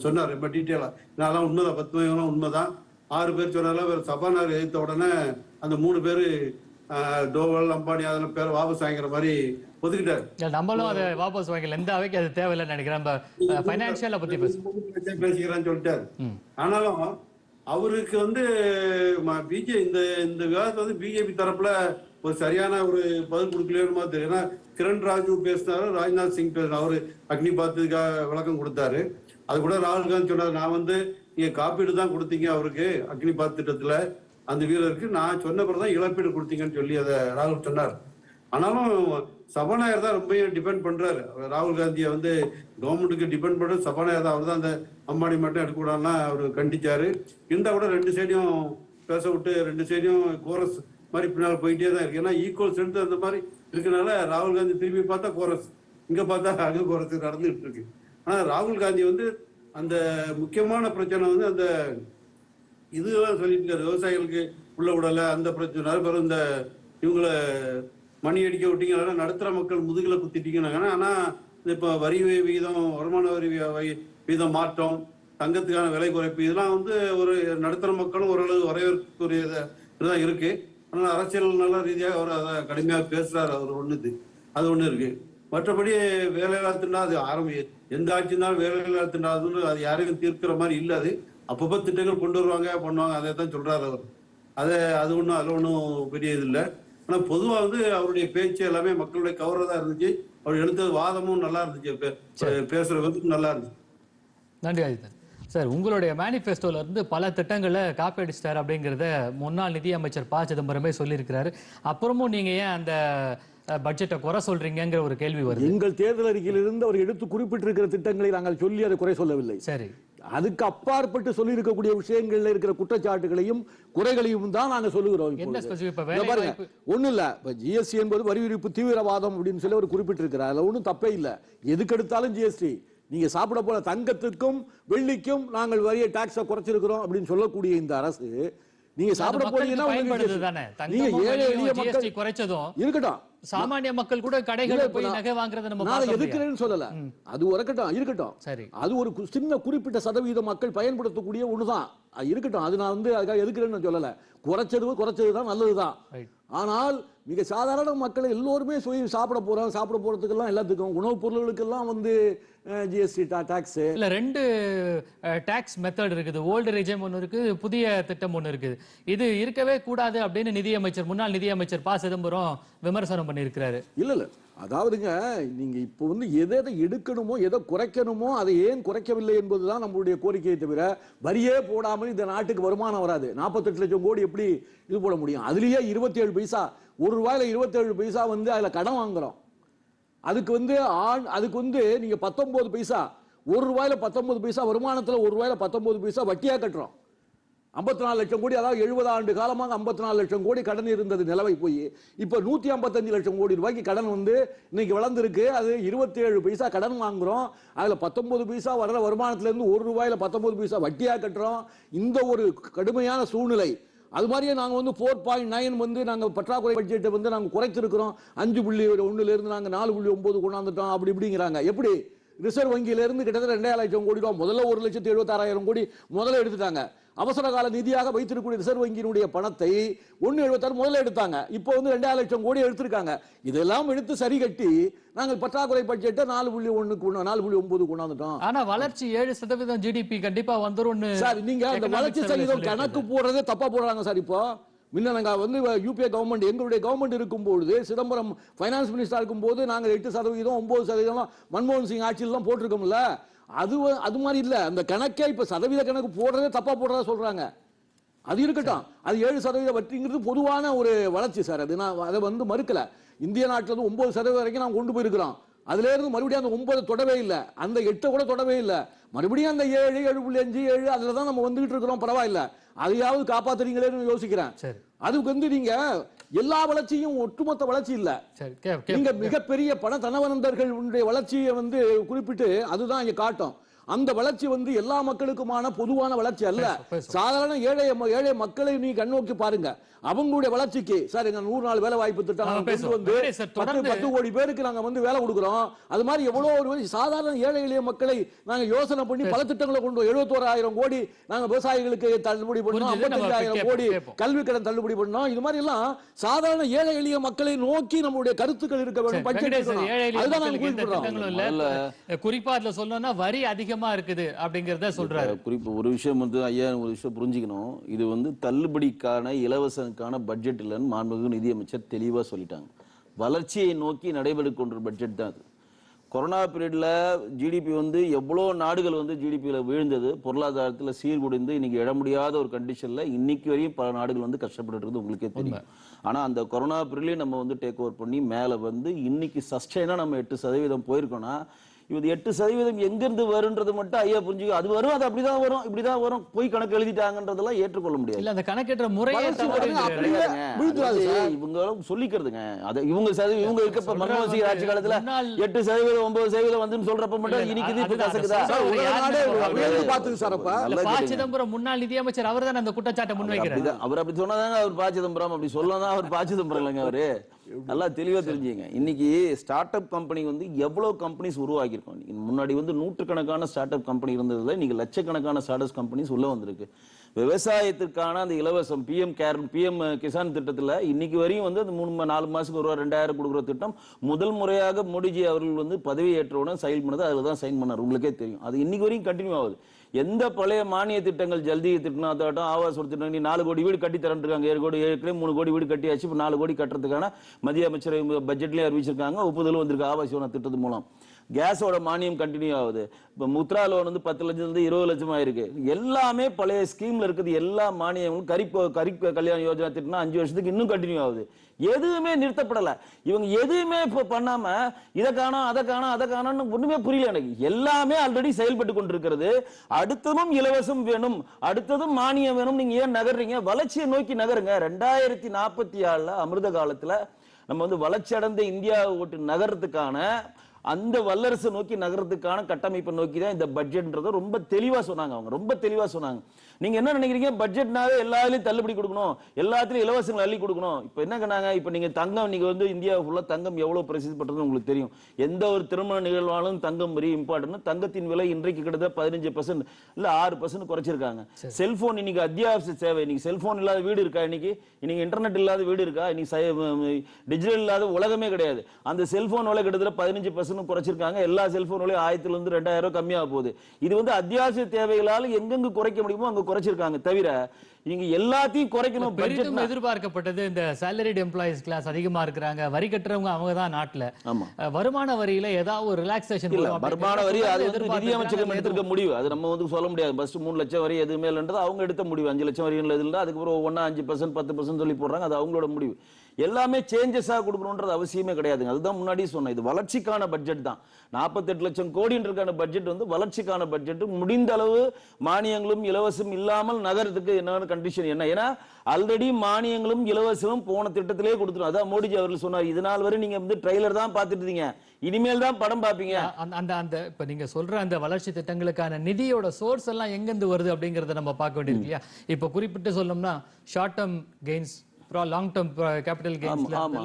சொன்னார் ரொம்ப டீட்டெயிலா. அதெல்லாம் உண்மைதான். பத்ம வியூகம் உண்மைதான். ஆறு பேர் சொன்னாலும் சபாநாயகர் எதிர்த்த உடனே அந்த மூணு பேர் டோவல் அம்பானி அதெல்லாம் பேர் வாபஸ் வாங்கிற மாதிரி ஒதுக்கிட்டாரு. நம்மளும் அதை வாபஸ் வாங்கல. எந்த அவைக்கு அது தேவையில்லைன்னு நினைக்கிறேன். நம்ம பைனான்சியலை பத்தி பேசுவோம் பேசிக்கிறேன்னு சொல்லிட்டாரு. ஆனாலும் அவருக்கு வந்து பிஜே இந்த இந்த விவாதத்தை வந்து பிஜேபி தரப்புல ஒரு சரியான ஒரு பதில் கொடுக்கலையோன்னு மாதிரி தெரியும். ஏன்னா கிரண் ராஜு பேசினாரு ராஜ்நாத் சிங் பேசினார் அவரு அக்னி பாத்துக்காக விளக்கம் கொடுத்தாரு. அது கூட ராகுல் காந்தி சொன்னார் நான் வந்து நீங்க காப்பீடு தான் கொடுத்தீங்க அவருக்கு அக்னி பாத் திட்டத்துல அந்த வீரருக்கு. நான் சொன்ன பிறகுதான் இழப்பீடு கொடுத்தீங்கன்னு சொல்லி அதை ராகுல் சொன்னார். ஆனாலும் சபாநாயகர் தான் ரொம்ப டிபெண்ட் பண்றாரு. ராகுல் காந்தியை வந்து கவர்மெண்ட்டுக்கு டிபெண்ட் பண்ற சபாநாயகர் தான். அவர் தான் அந்த அம்பானி மட்டும் எடுக்கக்கூடாதுன்னா அவர் கண்டிச்சாரு. இருந்தா கூட ரெண்டு சைடையும் பேச விட்டு ரெண்டு சைடையும் கோரஸ் மாதிரி பின்னால் போயிட்டே தான் இருக்கு. ஏன்னா ஈக்குவல் ஸ்ட்ரென்த் அந்த மாதிரி இருக்கனால ராகுல் காந்தி திரும்பி பார்த்தா கோரஸ். இங்கே பார்த்தா அங்க கோரஸ் நடந்துகிட்டு இருக்கு. ஆனால் ராகுல் காந்தி வந்து அந்த முக்கியமான பிரச்சனை வந்து அந்த இதுதான் சொல்லிட்டு இருக்காரு. விவசாயிகளுக்கு உள்ள விடலை அந்த பிரச்சனை பிறகு இந்த இவங்கள மணி அடிக்க விட்டீங்கன்னா நடுத்தர மக்கள் முதுகில் குத்திட்டீங்கன்னாங்க ஆனால் இப்போ வரி விகிதம் வருமான வரி விகிதம் மாற்றம் தங்கத்துக்கான விலை குறைப்பு இதெல்லாம் வந்து ஒரு நடுத்தர மக்களும் ஓரளவு வரவேற்கக்கூடிய இதுதான் ஆனால் அரசியல் நல்ல ரீதியாக அவர் அதை கடுமையாக பேசுறாரு. அவர் ஒண்ணுது. அது ஒண்ணு இருக்கு. மற்றபடி வேலையில்லா திண்டாது அது ஆரம்பி எந்த ஆட்சி இருந்தாலும் வேலையில்லா திண்டாதுன்னு அது யாரையும் தீர்க்கிற மாதிரி இல்லை அது. அப்பப்போ திட்டங்கள் கொண்டு வருவாங்க பண்ணுவாங்க. அதை தான் சொல்றாரு அவர். அதை அது ஒன்றும் அதில் ஒன்றும் பெரிய இது இல்லை ஆனால் பொதுவாக வந்து அவருடைய பேச்சு எல்லாமே மக்களுடைய கவர்றதா இருந்துச்சு. அவர் எடுத்தது வாதமும் நல்லா இருந்துச்சு. பே- பேசுற விதமும் நல்லா இருந்துச்சு. நன்றி சார் உங்களுடைய மேனிஃபெஸ்டோல இருந்து பல திட்டங்களை காப்பி அடிச்சிட்டாரு அப்படிங்கிறத முன்னாள் நிதியமைச்சர் ப. சிதம்பரமே சொல்லியிருக்கிறாரு. அப்புறமும் நீங்க ஏன் அந்த பட்ஜெட்டை குறை சொல்றீங்கங்கிற ஒரு கேள்வி வருது. எங்கள் தேர்தல் அறிக்கையிலிருந்து அவர் எடுத்து குறிப்பிட்டிருக்கிற திட்டங்களை நாங்கள் சொல்லி அதை குறை சொல்லவில்லை. சரி. அதுக்கு அப்பாற்பட்டு சொல்லி இருக்கக்கூடிய விஷயங்கள்ல இருக்கிற குற்றச்சாட்டுகளையும் குறைகளையும் தான் நாங்க சொல்லுகிறோம் பாருங்க ஒண்ணும் இல்ல ஜிஎஸ்டி என்பது வரி விதிப்பு தீவிரவாதம் அப்படின்னு சொல்லி அவர் குறிப்பிட்டிருக்கிறார். அதுல ஒண்ணும் தப்பே இல்ல. எதுக்கு எடுத்தாலும் ஜிஎஸ்டி நீங்க சாப்பிட போல தங்கத்துக்கும் வெள்ளிக்கும் நாங்கள் வரிய டாக்ஸ குறைச்சிருக்கிறோம் அப்படின்னு சொல்லக்கூடிய இந்த அரசு நீங்க சாப்பிட. தானே. நீங்க தங்கமும் ஏழை எளிய வெள்ளியும் மக்கள் GST குறைச்சதும் இருக்கட்டும். சாமானிய மக்கள் கூட போய் நான்- நகை வாங்குறத நம்ம நான் சொல்லல. அது இருக்கட்டும் இருக்கட்டும். சரி. அது ஒரு சின்ன குறிப்பிட்ட சதவீத மக்கள் பயன்படுத்தக்கூடிய ஒண்ணுதான். இருக்கட்டும். அது நான் வந்து அதுக்காக எதுக்குறேன்னு சொல்லல. குறைச்சது குறைச்சது தான் நல்லதுதான். ஆனால் மிக சாதாரண மக்கள் எல்லோருமே போய் சாப்பிட போறோம் சாப்பிட போறதுக்கெல்லாம் எல்லாத்துக்கும் உணவுப் பொருள்களுக்கெல்லாம் வந்து ஜிஎஸ்டி டாக்ஸ் இல்ல ரெண்டு டாக்ஸ் மெத்தட் இருக்குது. ஓல்டு ரெஜிம் ஒன்னு இருக்கு புதிய திட்டம் ஒன்னு இருக்குது. இது இருக்கவே கூடாது அப்படின்னு நிதியமைச்சர் முன்னாள் நிதியமைச்சர் ப. சிதம்பரம் விமர்சனம் பண்ணியிருக்கிறாரு. இல்ல இல்ல. அதாவதுங்க நீங்க இப்போ வந்து எதை எதை எடுக்கணுமோ எதை குறைக்கணுமோ அதை ஏன் குறைக்கவில்லை என்பதுதான் நம்மளுடைய கோரிக்கையை தவிர வரியே போடாமல் இந்த நாட்டுக்கு வருமானம் வராது. நாற்பத்தெட்டு லட்சம் கோடி எப்படி இது போட முடியும்? அதுலயே இருபத்தி ஏழு பைசா ஒரு ரூபாயில இருபத்தேழு பைசா வந்து அதில் கடன் வாங்குறோம். அதுக்கு வந்து ஆண் அதுக்கு வந்து நீங்கள் பத்தொம்போது பைசா ஒரு ரூபாயில பத்தொன்பது பைசா வருமானத்தில் ஒரு ரூபாயில பத்தொம்போது பைசா வட்டியாக கட்டுறோம். ஐம்பத்தி நாலு லட்சம் கோடி அதாவது எழுபது ஆண்டு காலமாக ஐம்பத்தி நாலு லட்சம் கோடி கடன் இருந்தது நிலவை போய். இப்போ நூற்றி ஐம்பத்தஞ்சு லட்சம் கோடி ரூபாய்க்கு கடன் வந்து இன்னைக்கு வளர்ந்துருக்கு. அது இருபத்தி ஏழு பைசா கடன் வாங்குறோம். அதில் பத்தொம்பது பைசா வர்ற வருமானத்துலேருந்து ஒரு ரூபாயில பத்தொம்பது பைசா வட்டியாக கட்டுறோம். இந்த ஒரு கடுமையான சூழ்நிலை. அது மாதிரியே நாங்கள் வந்து ஃபோர் பாயிண்ட் நைன் வந்து நாங்கள் பற்றாக்குறை பட்ஜெட்டை வந்து நாங்கள் குறைச்சிருக்கிறோம். அஞ்சு புள்ளி ஒன்றுலேருந்து நாங்கள் நாலு புள்ளி ஒம்பது கொண்டாந்துட்டோம். அப்படி இப்படிங்கிறாங்க. எப்படி? ரிசர்வ் வங்கியிலேருந்து கிட்டத்தட்ட ரெண்டாயிரம் லட்சம் கோடி ரூபா முதல்ல ஒரு லட்சத்தி எழுபத்தாறாயிரம் கோடி முதல்ல எடுத்துட்டாங்க. அவசர கால நிதியாக வைத்திருக்கக்கூடிய ரிசர்வ் வங்கியினுடைய பணத்தை ஒன்னு எழுபத்தாறு முதல்ல எடுத்தாங்க. இப்போ வந்து ரெண்டாயிரம் லட்சம் கோடி எடுத்திருக்காங்க. இதெல்லாம் எடுத்து சரி கட்டி நாங்கள் பற்றாக்குறை பட்ஜெட்டை நாலு புள்ளி ஒண்ணுக்கு நாலு புள்ளி ஒன்பது கொண்டாந்துட்டோம் ஆனா வளர்ச்சி ஏழு சதவீதம் ஜிடிபி கண்டிப்பா வந்துரும்னு சார் நீங்க அந்த வளர்ச்சி சதவீதம். கணக்கு போடுறதே தப்பா போடுறாங்க சார் இப்போ. முன்ன வந்து யூபிஏ கவர்மெண்ட் எங்களுடைய கவர்மெண்ட் இருக்கும்பொழுது சிதம்பரம் ஃபைனான்ஸ் மினிஸ்டர் இருக்கும்போது நாங்க எட்டு சதவீதம் ஒன்பது சதவீதம் மன்மோகன் சிங் ஆட்சியிலாம் போட்டிருக்கோம்ல. அது அது மாதிரி இல்ல. அந்த கணக்கே இப்ப சதவீத கணக்கு போடுறதே தப்பா போடுறதா சொல்றாங்க. அது இருக்கட்டும். அது ஏழு சதவீத வட்டிங்கிறது பொதுவான ஒரு வளர்ச்சி சார். அது நான் அதை வந்து மறுக்கல. இந்திய நாட்டுல இருந்து ஒன்பது சதவீதம் வரைக்கும் நாம் கொண்டு போயிருக்கிறோம். அதுல இருந்து மறுபடியும் அந்த ஒன்பது தொடவே இல்லை. அந்த எட்டை கூட தொடவே இல்லை. மறுபடியும் அந்த ஏழு ஏழு புள்ளி அஞ்சு ஏழு அதுல தான் நம்ம வந்துகிட்டு இருக்கிறோம். பரவாயில்ல. அதையாவது காப்பாத்துறீங்களேன்னு யோசிக்கிறேன். சரி. அதுக்கு வந்து நீங்க எல்லா வளர்ச்சியும் ஒட்டுமொத்த வளர்ச்சி இல்ல. நீங்க மிகப்பெரிய பண தனவந்தர்கள் வளர்ச்சியை வந்து குறிப்பிட்டு அதுதான் இங்க காட்டும். அந்த வளர்ச்சி வந்து எல்லா மக்களுக்குமான பொதுவான வளர்ச்சி அல்ல. சாதாரண ஏழை ஏழை மக்களை நீ கண்ணோக்கி பாருங்க. அவங்களுடைய வளர்ச்சிக்கு சார் எங்க நூறு நாள் வேலை வாய்ப்பு திட்டம். வந்து பத்து பத்து கோடி பேருக்கு நாங்க வந்து வேலை கொடுக்குறோம். அது மாதிரி எவ்வளவு சாதாரண ஏழை எளிய மக்களை நாங்க யோசனை பண்ணி பல திட்டங்களை கொண்டு எழுபத்தோராயிரம் கோடி நாங்க விவசாயிகளுக்கு தள்ளுபடி பண்ணோம். ஐம்பத்தஞ்சாயிரம் கோடி. கல்வி கடன் தள்ளுபடி பண்ணோம். இது மாதிரி எல்லாம் சாதாரண ஏழை எளிய மக்களை நோக்கி நம்மளுடைய கருத்துக்கள் இருக்க வேண்டும். பட்ஜெட் அதுதான் குறிப்பிடுறோம். குறிப்பா அதுல சொல்லணும்னா வரி அதிகமா இருக்குது அப்படிங்கறத சொல்றாரு. குறிப்பு ஒரு விஷயம் வந்து ஐயா ஒரு விஷயம் புரிஞ்சுக்கணும். இது வந்து தள்ளுபடிக்கான இலவசனுக்கான பட்ஜெட் இல்லைன்னு மாண்புமிகு நிதியமைச்சர் தெளிவா சொல்லிட்டாங்க. வளர்ச்சியை நோக்கி நடைபெற்று கொண்ட பட்ஜெட் தான் அது. கொரோனா பீரியட்ல ஜிடிபி வந்து எவ்வளோ நாடுகள் வந்து ஜிடிபியில் வீழ்ந்தது பொருளாதாரத்தில் சீர்குடைந்து இன்னைக்கு எழ முடியாத ஒரு கண்டிஷன்ல இன்னைக்கு வரையும் பல நாடுகள் வந்து கஷ்டப்பட்டு இருக்குது உங்களுக்கே தெரியும். ஆனா அந்த கொரோனா பீரியட்லயும் நம்ம வந்து டேக் ஓவர் பண்ணி மேல வந்து இன்னைக்கு சஸ்டைனா நம்ம எட்டு சதவீதம் போயிருக்கோம்னா இது எட்டு சதவீதம் எங்கிருந்து வருன்றது மட்டும் ஐயா புரிஞ்சுக்க. அது வரும் அது அப்படிதான் வரும் இப்படிதான் வரும் போய் கணக்கு எழுதிட்டாங்கன்றதெல்லாம் ஏற்றுக்கொள்ள முடியாது. இல்ல அந்த கணக்கேற்ற முறையே. இவங்களும் சொல்லிக்கிறதுங்க. அது இவங்க சதவீதம் இவங்க இருக்கப்ப சொல்றது மன்மோகன் சிங் வந்து ஆட்சி காலத்துல எட்டு சதவீதம் ஒன்பது சதவீதம் வந்துன்னு சொல்றப்ப மட்டும் இன்னைக்கு இப்ப கசக்குதா? அது சார், அப்ப. ப. சிதம்பரம் முன்னாள் நிதியமைச்சர் அவர் தான் அந்த குற்றச்சாட்டை முன்வைக்கிறார். அவர் அப்படி சொன்னாதாங்க அவர் ப சிதம்பரம். அப்படி சொல்லதான் அவர் ப சிதம்பரம் இல்லைங்க அவரு. நல்லா தெளிவாக தெரிஞ்சுங்க இன்னைக்கு ஸ்டார்ட் அப் கம்பெனி வந்து எவ்வளோ கம்பெனிஸ் உருவாக்கியிருக்கோம்? முன்னாடி வந்து நூற்றுக்கணக்கான ஸ்டார்ட் அப் கம்பெனி இருந்ததில் இன்னைக்கு லட்சக்கணக்கான ஸ்டார்ட் அப் கம்பெனிஸ் உள்ளே வந்திருக்கு. விவசாயத்திற்கான அந்த இலவசம் பிஎம் கேர் பிஎம் கிசான் திட்டத்தில் இன்னைக்கு வரையும் வந்து அந்த மூணு மா- நாலு மாதத்துக்கு ஒரு ரூபா ரெண்டாயிரம் கொடுக்குற திட்டம். முதல் முறையாக மோடிஜி அவர்கள் வந்து பதவி ஏற்றவுடன் சைன் பண்ணது அதில் தான் சைன் பண்ணார். உங்களுக்கே தெரியும். அது இன்னைக்கு வரையும் கண்டினியூ ஆகுது. எந்த பழைய மானிய திட்டங்கள் ஜல்தி திட்டம் அதாட்டம் ஆவாஸ் திட்டம் நீ நாலு கோடி வீடு கட்டி தரேன்ருக்காங்க ஏழு கோடி ஏற்கனவே மூணு கோடி வீடு கட்டியாச்சு இப்போ நாலு கோடி கட்டுறதுக்கான மத்திய அமைச்சரை பட்ஜெட்லேயே அறிவிச்சிருக்காங்க. ஒப்புதலும் வந்திருக்கு. ஆவாஸ் யோஜனா திட்டத்து மூலம். கேஸோட மானியம் கண்டினியூ ஆகுது. இப்போ முத்ரா லோன் வந்து பத்து லட்சம் இருபது லட்சம் ஆயிருக்கு எல்லாமே பழைய ஸ்கீமில் இருக்குது. எல்லா மானியங்களும் கரிப்பு கரி கல்யாண யோஜனா திட்டம் அஞ்சு வருஷத்துக்கு இன்னும் கண்டினியூ ஆகுது. எதுவுமே நிறுத்தப்படலை. இவங்க எதுவுமே இப்போ பண்ணாமல் இதை காணோம் அதை காணோம் அதை காணோம்னு ஒன்றுமே புரியல எனக்கு. எல்லாமே ஆல்ரெடி செயல்பட்டு கொண்டிருக்கிறது. அடுத்ததும் இலவசம் வேணும். அடுத்ததும் மானியம் வேணும். நீங்கள் ஏன் நகர்றீங்க? வளர்ச்சியை நோக்கி நகருங்க. ரெண்டாயிரத்தி நாற்பத்தி ஆறில் அமிர்த காலத்தில் நம்ம வந்து வளர்ச்சி அடைந்த இந்தியாவை ஓட்டு நகரத்துக்கான அந்த வல்லரசை நோக்கி நகரத்துக்கான கட்டமைப்பை நோக்கி தான் இந்த பட்ஜெட்ன்றதை ரொம்ப தெளிவா சொன்னாங்க அவங்க. ரொம்ப தெளிவா சொன்னாங்க. நீங்க என்ன நினைக்கிறீங்க? பட்ஜெட்னாவே எல்லாத்துலயும் தள்ளுபடி கொடுக்கணும். எல்லாத்துலயும் இலவசங்கள் அள்ளி கொடுக்கணும். இப்போ என்ன பண்ணாங்க இப்போ நீங்க தங்கம் நீங்க வந்து இந்தியா ஃபுல்லா தங்கம் எவ்வளவு பிரசித்தி பெற்றதுன்னு உங்களுக்கு தெரியும். எந்த ஒரு திருமண நிகழ்வாலும் தங்கம் வெரி இம்பார்ட்டன்ட் தங்கத்தின் விலை இன்றைக்கு கிட்டத்தட்ட பதினஞ்சு பர்சன்ட் இல்ல ஆறு பர்சன்ட் குறைச்சிருக்காங்க. செல்போன் இன்னைக்கு அத்தியாவசிய சேவை. இன்னைக்கு செல்போன் இல்லாத வீடு இருக்கா இன்னைக்கு? இன்னைக்கு இன்டர்நெட் இல்லாத வீடு இருக்கா? இன்னைக்கு டிஜிட்டல் இல்லாத உலகமே கிடையாது. அந்த செல்போன் விலை கிட்டத்தட்ட பதினஞ்சு பர்சன்ட் குறைச்சிருக்காங்க. எல்லா செல்போன் விலையும் ஆயிரத்துல இருந்து ரெண்டாயிரம் ரூபாய் கம்மியாக போகுது. இது வந்து அத்தியாவசிய தேவைகளால எங்கெங்க குறைக்க முடியுமோ அங்க குறைச்சிருக்காங்க. தவிர நீங்க எல்லாத்தையும் குறைக்கணும் பெரிதும் எதிர்பார்க்கப்பட்டது இந்த சேலரிட் எம்ப்ளாயிஸ் கிளாஸ் அதிகமா இருக்கிறாங்க. வரி கட்டுறவங்க அவங்க தான் நாட்டுல. வருமான வரியில ஏதாவது ஒரு ரிலாக்ஸேஷன் இல்ல வருமான வரி அது வந்து நிதியமைச்சகம் எடுத்திருக்க முடிவு. அது நம்ம வந்து சொல்ல முடியாது. ஃபர்ஸ்ட் மூணு லட்சம் வரி எதுவுமே இல்லைன்றது அவங்க எடுத்த முடிவு. அஞ்சு லட்சம் வரி இல்லை அதுக்கப்புறம் ஒன்னா அஞ்சு பர்சன்ட் பத்து பர்சன்ட் சொல்லி போடுறாங்க. அது அவங்களோட முடிவு. எல்லாமே சேஞ்சஸா கொடுக்கணுன்றது அவசியமே கிடையாதுங்க. அதுதான் முன்னாடி சொன்னேன். இது வளர்ச்சிக்கான பட்ஜெட் தான். நாற்பத்தெட்டு லட்சம் கோடின்றக்கான பட்ஜெட் வந்து வளர்ச்சிக்கான பட்ஜெட் முடிந்த அளவு மானியங்களும் இலவசம் இல்லாமல் நகரத்துக்கு என்னென்ன கண்டிஷன் என்ன? ஏன்னா ஆல்ரெடி மானியங்களும் இலவசமும் போன திட்டத்திலே கொடுத்துரும் அதான் மோடிஜி அவர்கள் சொன்னார். இது நாள் வரை நீங்க வந்து ட்ரெய்லர் தான் பார்த்துட்டு இருந்தீங்க. இனிமேல் தான் படம் பார்ப்பீங்க. அந்த அந்த அந்த இப்ப நீங்க சொல்ற அந்த வளர்ச்சி திட்டங்களுக்கான நிதியோட சோர்ஸ் எல்லாம் எங்கிருந்து வருது அப்படிங்கறத நம்ம பார்க்க வேண்டியது இல்லையா? இப்ப குறிப்பிட்டு சொல்லணும்னா short term gains long term capital கெயின்ஸ்ல ஆமா.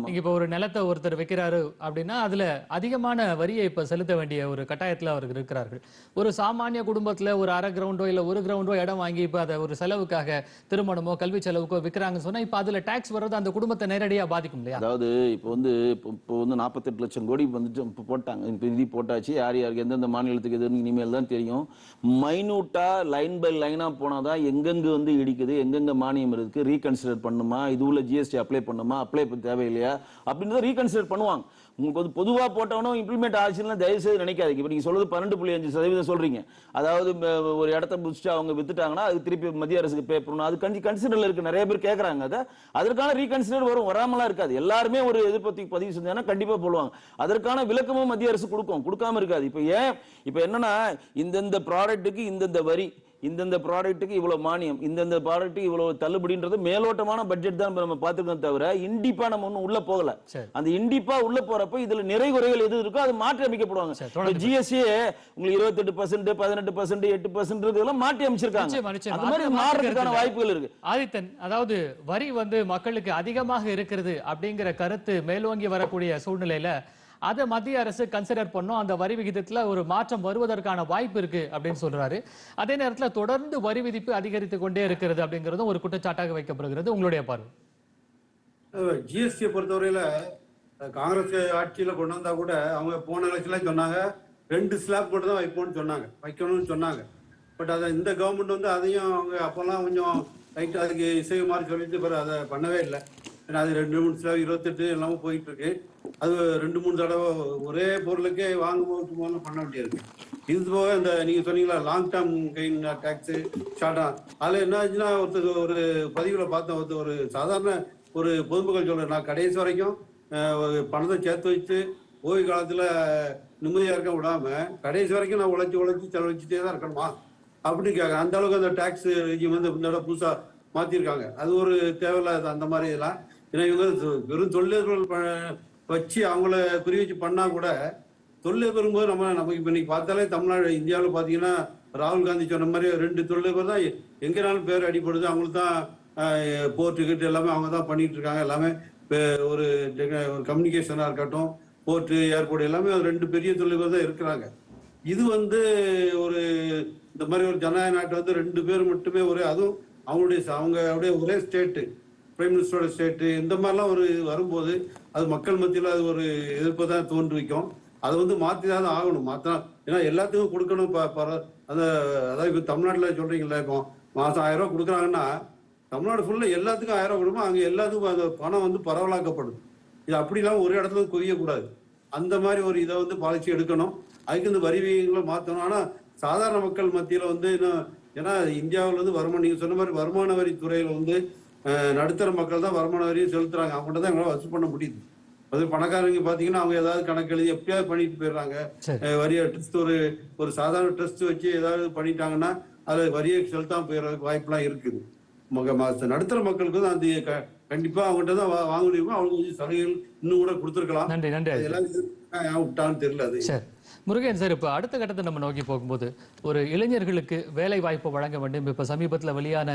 நீங்க இப்ப ஒரு நிலத்தை ஒருத்தர் வைக்கிறாரு அப்படின்னா அதுல அதிகமான வரியை இப்ப செலுத்த வேண்டிய ஒரு கட்டாயத்துல அவர்கள் இருக்கிறார்கள். ஒரு சாமானிய குடும்பத்துல ஒரு அரை கிரவுண்டோ இல்ல ஒரு கிரவுண்டோ இடம் வாங்கி இப்ப அதை ஒரு செலவுக்காக திருமணமோ கல்வி செலவுக்கோ விக்கிறாங்கன்னு சொன்னா இப்ப அதுல டாக்ஸ் வர்றது அந்த குடும்பத்தை நேரடியா பாதிக்கும் இல்லையா? அதாவது இப்போ வந்து இப்போ வந்து நாற்பத்தெட்டு லட்சம் கோடி வந்துட்டு போட்டாங்க. இப்போ நிதி போட்டாச்சு. யார் யாருக்கு எந்தெந்த மாநிலத்துக்கு எதுன்னு இனிமேல் தான் தெரியும். மைனூட்டா லைன் பை லைனா போனால் தான் எங்கெங்க வந்து இடிக்குது எங்கெங்க மானியம் இருக்கு ரீகன்சிடர் பண்ணுமா இது உள்ள ஜிஎஸ்டி அப்ளை பண்ணுமா? அப்ளை பண்ண தேவையில்லையா? அப்படின்றத ரீகன்சிடர் பண்ணுவாங்க. உங்களுக்கு வந்து பொதுவாக போட்டவனும் இம்ப்ளிமெண்ட் ஆச்சுன்னா தயவு செய்து நினைக்காதீங்க. இப்போ நீங்கள் சொல்றது பன்னெண்டு புள்ளி அஞ்சு சதவீதம் சொல்றீங்க. அதாவது ஒரு இடத்த முடிச்சுட்டு அவங்க வித்துட்டாங்கன்னா அது திருப்பி மத்திய அரசுக்கு பே பண்ணணும். அது கஞ்சி கன்சிடர்ல இருக்கு. நிறைய பேர் கேட்குறாங்க அதை. அதற்கான ரீகன்சிடர் வரும். வராமலாம் இருக்காது. எல்லாருமே ஒரு எதிர்ப்பத்தி பதிவு செஞ்சாங்கன்னா கண்டிப்பாக போடுவாங்க. அதற்கான விளக்கமும் மத்திய அரசு கொடுக்கும். கொடுக்காம இருக்காது. இப்போ ஏன்? இப்போ என்னன்னா இந்தந்த ப்ராடக்ட்டுக்கு இந்தந்த வரி இந்தந்த ப்ராடக்ட்டுக்கு இவ்வளவு மானியம் இந்தந்த ப்ராடக்ட்டுக்கு இவ்வளவு தள்ளுபடின்றது மேலோட்டமான பட்ஜெட் தான் நம்ம பார்த்துக்கோம் தவிர இண்டிப்பா நம்ம ஒன்றும் உள்ள போகல. அந்த இண்டிப்பா உள்ள போறப்ப இதுல நிறை குறைகள் எது இருக்கோ அது மாற்றி அமைக்கப்படுவாங்க. ஜிஎஸ்டியே உங்களுக்கு இருபத்தெட்டு பர்சன்ட் பதினெட்டு பர்சன்ட் எட்டு பர்சன்ட் இதெல்லாம் மாற்றி அமைச்சிருக்காங்க. அந்த மாதிரி மாறுறதுக்கான வாய்ப்புகள் இருக்கு. ஆதித்தன் அதாவது வரி வந்து மக்களுக்கு அதிகமாக இருக்கிறது அப்படிங்கிற கருத்து மேலோங்கி வரக்கூடிய சூழ்நிலையில அதை மத்திய அரசு கன்சிடர் பண்ணும். அந்த வரி விகிதத்தில் ஒரு மாற்றம் வருவதற்கான வாய்ப்பு இருக்கு அப்படின்னு சொல்றாரு. அதே நேரத்தில் தொடர்ந்து வரி விதிப்பு அதிகரித்து கொண்டே இருக்கிறது அப்படிங்கிறதும் ஒரு குற்றச்சாட்டாக வைக்கப்படுகிறது. உங்களுடைய பார்வை? ஜிஎஸ்டியை பொறுத்தவரையில காங்கிரஸ் ஆட்சியில கொண்டு வந்தா கூட அவங்க போன எலெக்ஷன்ல சொன்னாங்க. ரெண்டு ஸ்லாப் மட்டும் தான் வைப்போம்னு சொன்னாங்க. வைக்கணும்னு சொன்னாங்க. பட் அதை இந்த கவர்மெண்ட் வந்து அதையும் அவங்க அப்போல்லாம் கொஞ்சம் ரைட் அதுக்கு இசை மாதிரி சொல்லிட்டு பிறகு அதை பண்ணவே இல்லை. ஏன்னா அது ரெண்டு மூணு ஸ்லாப் இருபத்தெட்டு எல்லாமே போயிட்டு இருக்கு அது ரெண்டு மூணு தடவை ஒரே பொருளுக்கே வாங்கும்போது போதும் பண்ண வேண்டியிருக்கு இது போக இந்த நீங்க சொன்னீங்களா லாங் டேர்ம் கெயின் டேக்ஸ் ஷார்ட்டா அதுல என்ன ஆச்சுன்னா ஒருத்தர் ஒரு பதிவுல பார்த்தேன் ஒருத்தர் ஒரு சாதாரண ஒரு பொதுமக்கள் சொல்ற நான் கடைசி வரைக்கும் ஒரு பணத்தை சேர்த்து வச்சு ஓய்வு காலத்துல நிம்மதியா இருக்க விடாம கடைசி வரைக்கும் நான் உழைச்சி உழைச்சி செலவழிச்சுட்டே தான் இருக்கணுமா? அப்படின்னு கேட்க அந்த அளவுக்கு அந்த டேக்ஸ் வந்து இந்த தடவை புதுசா மாத்திருக்காங்க. அது ஒரு தேவையில்லாத அந்த மாதிரி இதெல்லாம். ஏன்னா இவங்க வெறும் தொழிலதிபர்கள் ப- வச்சு அவங்கள குறி வச்சு பண்ணா கூட தொழிலதிபர் போது நம்ம நமக்கு இப்போ இன்னைக்கு பார்த்தாலே தமிழ்நாடு இந்தியாவில் பார்த்தீங்கன்னா ராகுல் காந்தி சொன்ன மாதிரி ரெண்டு தொழிலதிபர் தான் எங்கேனாலும் பேர் அடிபடுது அவங்களுக்கு தான் போர்ட்டு கிட்ட எல்லாமே அவங்க தான் பண்ணிட்டு இருக்காங்க. எல்லாமே ஒரு ஒரு கம்யூனிகேஷனாக இருக்கட்டும் போர்ட்டு ஏர்போர்ட் எல்லாமே அது ரெண்டு பெரிய தொழிலதிபர் தான் இருக்கிறாங்க. இது வந்து ஒரு இந்த மாதிரி ஒரு ஜனநாயக நாட்டை வந்து ரெண்டு பேர் மட்டுமே ஒரே அதுவும் அவங்களுடைய அவங்க அப்படியே ஒரே ஸ்டேட்டு பிரைம் மினிஸ்டரோட ஸ்டேட்டு இந்த மாதிரிலாம் ஒரு வரும்போது அது மக்கள் மத்தியில் அது ஒரு எதிர்ப்பை தான் தோன்றுவிக்கும் அதை வந்து மாற்றி தான் ஆகணும். மாற்றா ஏன்னா எல்லாத்துக்கும் கொடுக்கணும். ப- பர- அந்த அதாவது இப்போ தமிழ்நாட்டில் சொல்கிறீங்களா இப்போ மாதம் ஆயிரம் ரூபாய் கொடுக்குறாங்கன்னா தமிழ்நாடு ஃபுல்லாக எல்லாத்துக்கும் ஆயிரம் ரூபா கொடுப்போம் அங்கே எல்லாத்துக்கும் அந்த பணம் வந்து பரவலாக்கப்படும் இது அப்படிலாம் ஒரு இடத்துல குவியக்கூடாது. அந்த மாதிரி ஒரு இதை வந்து பாலிசி எடுக்கணும். அதுக்கு இந்த வரி விகிதங்களை மாற்றணும் ஆனால் சாதாரண மக்கள் மத்தியில் வந்து இன்னும் ஏன்னா இந்தியாவில் வந்து வருமானம் நீங்கள் சொன்ன மாதிரி வருமான வரி துறையில் வந்து நடுத்தர மக்கள் தான் வருமான வரியை செலுத்துறாங்க. அவங்கள்ட்ட தான் எங்களால் வசூல் பண்ண முடியுது. அது பணக்காரங்க பார்த்தீங்கன்னா அவங்க ஏதாவது கணக்கு எழுதி எப்படியாவது பண்ணிட்டு போயிடுறாங்க. வரியை ட்ரஸ்ட் ஒரு ஒரு சாதாரண ட்ரஸ்ட் வச்சு ஏதாவது பண்ணிட்டாங்கன்னா அது வரியை செலுத்தாம போயிடுறதுக்கு வாய்ப்புலாம் இருக்குது. நடுத்தர மக்களுக்கு தான் அந்த கண்டிப்பா அவங்ககிட்ட தான் வாங்க முடியுமோ அவங்களுக்கு கொஞ்சம் சலுகைகள் இன்னும் கூட கொடுத்துருக்கலாம். எல்லாம் விட்டான்னு தெரியல அது. முருகன் சார் இப்போ அடுத்த கட்டத்தை நம்ம நோக்கி போகும்போது ஒரு இளைஞர்களுக்கு வேலை வாய்ப்பு வழங்க வேண்டும். இப்போ சமீபத்தில் வெளியான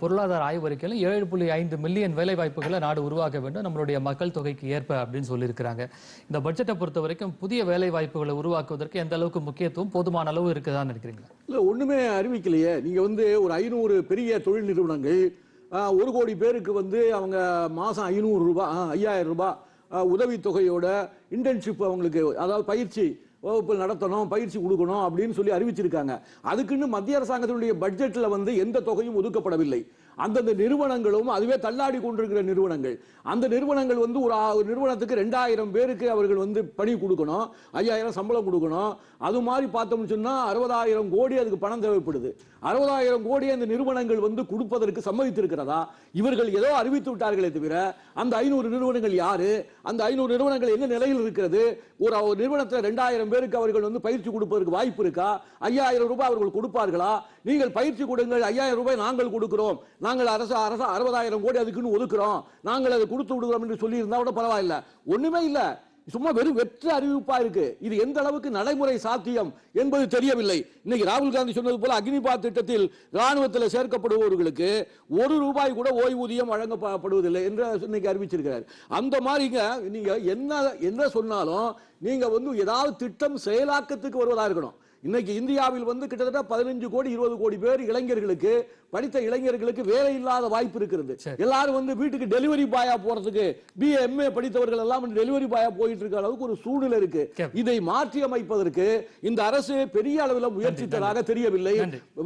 பொருளாதார ஆய்வறிக்கையில் ஏழு புள்ளி ஐந்து மில்லியன் வேலை வாய்ப்புகளை நாடு உருவாக்க வேண்டும். நம்மளுடைய மக்கள் தொகைக்கு ஏற்ப அப்படின்னு சொல்லியிருக்கிறாங்க. இந்த பட்ஜெட்டை பொறுத்த வரைக்கும் புதிய வேலை வாய்ப்புகளை உருவாக்குவதற்கு எந்த அளவுக்கு முக்கியத்துவம் போதுமான அளவு இருக்குதான்னு நினைக்கிறீங்களா? இல்லை ஒன்றுமே அறிவிக்கலையே. நீங்கள் வந்து ஒரு ஐநூறு பெரிய தொழில் நிறுவனங்கள் ஒரு கோடி பேருக்கு வந்து அவங்க மாதம் ஐநூறு ரூபாய் ஐயாயிரம் ரூபாய் உதவித்தொகையோட இன்டர்ன்ஷிப் அவங்களுக்கு அதாவது பயிற்சி வகுப்பு நடத்தணும் பயிற்சி கொடுக்கணும் அப்படின்னு சொல்லி அறிவிச்சிருக்காங்க. அதுக்குன்னு மத்திய அரசாங்கத்தினுடைய பட்ஜெட்டில் வந்து எந்த தொகையும் ஒதுக்கப்படவில்லை. அந்தந்த நிறுவனங்களும் அதுவே தள்ளாடி கொண்டிருக்கிற நிறுவனங்கள். அந்த நிறுவனங்கள் வந்து ஒரு நிறுவனத்துக்கு ரெண்டாயிரம் பேருக்கு அவர்கள் வந்து பணி கொடுக்கணும். ஐயாயிரம் சம்பளம் கொடுக்கணும். அது மாதிரி பார்த்தோம்னு சொன்னால் அறுபதாயிரம் கோடி அதுக்கு பணம் தேவைப்படுது. அறுபதாயிரம் கோடி அந்த நிறுவனங்கள் வந்து கொடுப்பதற்கு சம்மதித்திருக்கிறதா? இவர்கள் ஏதோ அறிவித்து விட்டார்களே தவிர அந்த ஐநூறு நிறுவனங்கள் யாரு? அந்த ஐநூறு நிறுவனங்கள் என்ன நிலையில் இருக்கிறது? ஒரு ஒரு நிறுவனத்தில் ரெண்டாயிரம் பேருக்கு அவர்கள் வந்து பயிற்சி கொடுப்பதற்கு வாய்ப்பு இருக்கா? ஐயாயிரம் ரூபாய் அவர்கள் கொடுப்பார்களா? நீங்கள் பயிற்சி கொடுங்கள் ஐயாயிரம் ரூபாய் நாங்கள் கொடுக்கிறோம். நாங்கள் அரசு அரசு அறுபதாயிரம் கோடி அதுக்குன்னு ஒதுக்குறோம். நாங்கள் அதை கொடுத்து விடுகிறோம் என்று சொல்லி இருந்தா கூட பரவாயில்ல. ஒண்ணுமே இல்ல. சும்மா வெறும் வெற்று அறிவிப்பா இருக்கு. இது எந்த அளவுக்கு நடைமுறை சாத்தியம் என்பது தெரியவில்லை. இன்னைக்கு ராகுல் காந்தி சொன்னது போல அக்னிபாத் திட்டத்தில் ராணுவத்தில் சேர்க்கப்படுபவர்களுக்கு ஒரு ரூபாய் கூட ஓய்வூதியம் வழங்கப்படுவதில்லை என்று இன்னைக்கு அறிவிச்சிருக்கிறார். அந்த மாதிரிங்க நீங்க என்ன என்ன சொன்னாலும் நீங்க வந்து ஏதாவது திட்டம் செயலாக்கத்துக்கு வருவதா இருக்கணும். இன்னைக்கு இந்தியாவில் வந்து கிட்டத்தட்ட பதினஞ்சு கோடி இருபது கோடி பேர் இளைஞர்களுக்கு படித்த இளைஞர்களுக்கு வேலை இல்லாத வாய்ப்பு இருக்கிறது. எல்லாரும் வந்து வீட்டுக்கு டெலிவரி பாயா போறதுக்கு பிஏ எம்ஏ படித்தவர்கள் எல்லாம் டெலிவரி பாயா போயிட்டு இருக்க அளவுக்கு ஒரு சூழ்நிலை இருக்கு. இதை மாற்றி அமைப்பதற்கு இந்த அரசு பெரிய அளவில் முயற்சித்ததாக தெரியவில்லை.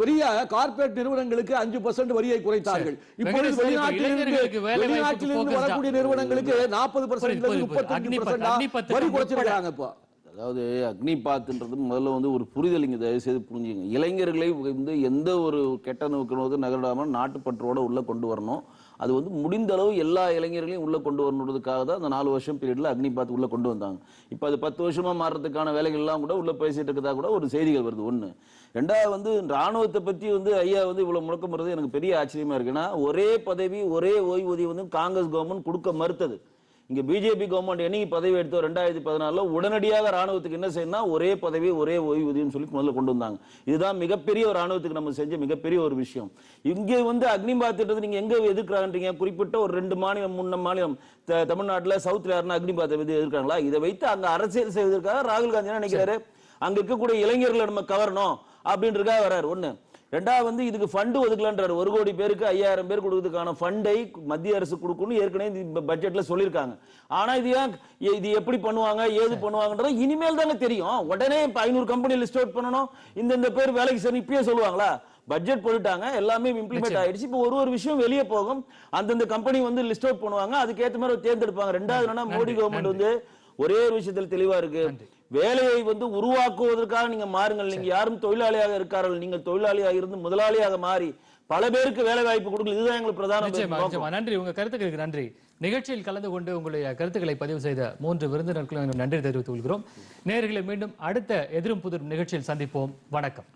பெரிய கார்ப்பரேட் நிறுவனங்களுக்கு அஞ்சு பர்சன்ட் வரியை குறைத்தார்கள். இப்பொழுது வெளிநாட்டிலிருந்து வெளிநாட்டிலிருந்து வரக்கூடிய நிறுவனங்களுக்கு நாற்பது புரியுது. முப்பத்தஞ்சு பர்சன்ட் வரி குறைச்சிருக்காங்க இப்போ அதாவது அக்னிபாத்ன்றது முதல்ல வந்து ஒரு புரிதல் இங்கே தயவு செய்து புரிஞ்சுங்க இளைஞர்களை வந்து எந்த ஒரு கெட்ட நோக்கினோது நகராமல் நாட்டுப்பற்றோடு உள்ளே கொண்டு வரணும். அது வந்து முடிந்த அளவு எல்லா இளைஞர்களையும் உள்ளே கொண்டு வரணுன்றதுக்காக தான் அந்த நாலு வருஷம் பீரியடில் அக்னிபாத் உள்ளே கொண்டு வந்தாங்க. இப்போ அது பத்து வருஷமாக மாறுறதுக்கான வேலைகள்லாம் கூட உள்ளே பேசிகிட்டு இருக்கதா கூட ஒரு செய்திகள் வருது. ஒன்று ரெண்டாவது வந்து ராணுவத்தை பற்றி வந்து ஐயா வந்து இவ்வளோ முழக்கம் வருது. எனக்கு பெரிய ஆச்சரியமாக இருக்குன்னா ஒரே பதவி ஒரே ஓய்வூதியம் வந்து காங்கிரஸ் கவர்மெண்ட் கொடுக்க மறுத்தது. இங்க பிஜேபி கவர்மெண்ட் என்னைக்கு பதவி எடுத்தோ ரெண்டாயிரத்தி பதினாலுல உடனடியாக ராணுவத்துக்கு என்ன செய்யணும்னா ஒரே பதவி ஒரே ஓய்வூதியம் சொல்லி முதல்ல கொண்டு வந்தாங்க. இதுதான் மிகப்பெரிய ஒரு ராணுவத்துக்கு நம்ம செஞ்ச மிகப்பெரிய ஒரு விஷயம். இங்கே வந்து அக்னிபாத் திட்டத்தை நீங்க எங்க எதிர்க்கிறாங்கன்றீங்க? குறிப்பிட்ட ஒரு ரெண்டு மாநிலம் முன்ன மாநிலம் தமிழ்நாட்டுல சவுத்ல யாருன்னா அக்னிபாத்தை வந்து எதிர்க்கிறாங்களா? இதை வைத்து அங்க அரசியல் செய்வதற்காக ராகுல் காந்தி என்ன நினைக்கிறாரு அங்க இருக்கக்கூடிய இளைஞர்களை நம்ம கவரணும் அப்படின்றதுக்காக வர்றாரு ஒண்ணு ரெண்டாவது வந்து இதுக்கு ஃபண்டு ஒதுக்கலன்றாரு. ஒரு கோடி பேருக்கு ஐயாயிரம் பேர் கொடுக்கறதுக்கான ஃபண்டை மத்திய அரசு கொடுக்கணும் ஏற்கனவே பட்ஜெட்ல சொல்லியிருக்காங்க. ஆனா இது ஏன் இது எப்படி பண்ணுவாங்க ஏது பண்ணுவாங்கன்றது இனிமேல் தாங்க தெரியும். உடனே இப்ப ஐநூறு கம்பெனி லிஸ்ட் அவுட் பண்ணணும். இந்த இந்த பேர் வேலைக்கு சரி இப்பயே சொல்லுவாங்களா? பட்ஜெட் போட்டுட்டாங்க. எல்லாமே இம்ப்ளிமெண்ட் ஆயிடுச்சு. இப்போ ஒரு ஒரு விஷயம் வெளியே போகும். அந்தந்த கம்பெனி வந்து லிஸ்ட் அவுட் பண்ணுவாங்க. அதுக்கேற்ற மாதிரி தேர்ந்தெடுப்பாங்க. ரெண்டாவது என்னன்னா மோடி கவர்மெண்ட் வந்து ஒரே ஒரு விஷயத்தில் தெளிவா இருக்கு. வேலையை வந்து உருவாக்குவதற்காக நீங்க மாறுங்கள். நீங்க யாரும் தொழிலாளியாக இருக்கார்கள். நீங்கள் தொழிலாளியாக இருந்து முதலாளியாக மாறி பல பேருக்கு வேலை வாய்ப்பு கொடுக்கல இதுதான் எங்களுக்கு பிரதான நன்றி. உங்க கருத்துக்களுக்கு நன்றி. நிகழ்ச்சியில் கலந்து கொண்டு உங்களுடைய கருத்துக்களை பதிவு செய்த மூன்று விருந்தினர்களுக்கும் நன்றி தெரிவித்துக் கொள்கிறோம். நேர்களை மீண்டும் அடுத்த எதிரும் புதிரும் நிகழ்ச்சியில் சந்திப்போம். வணக்கம்.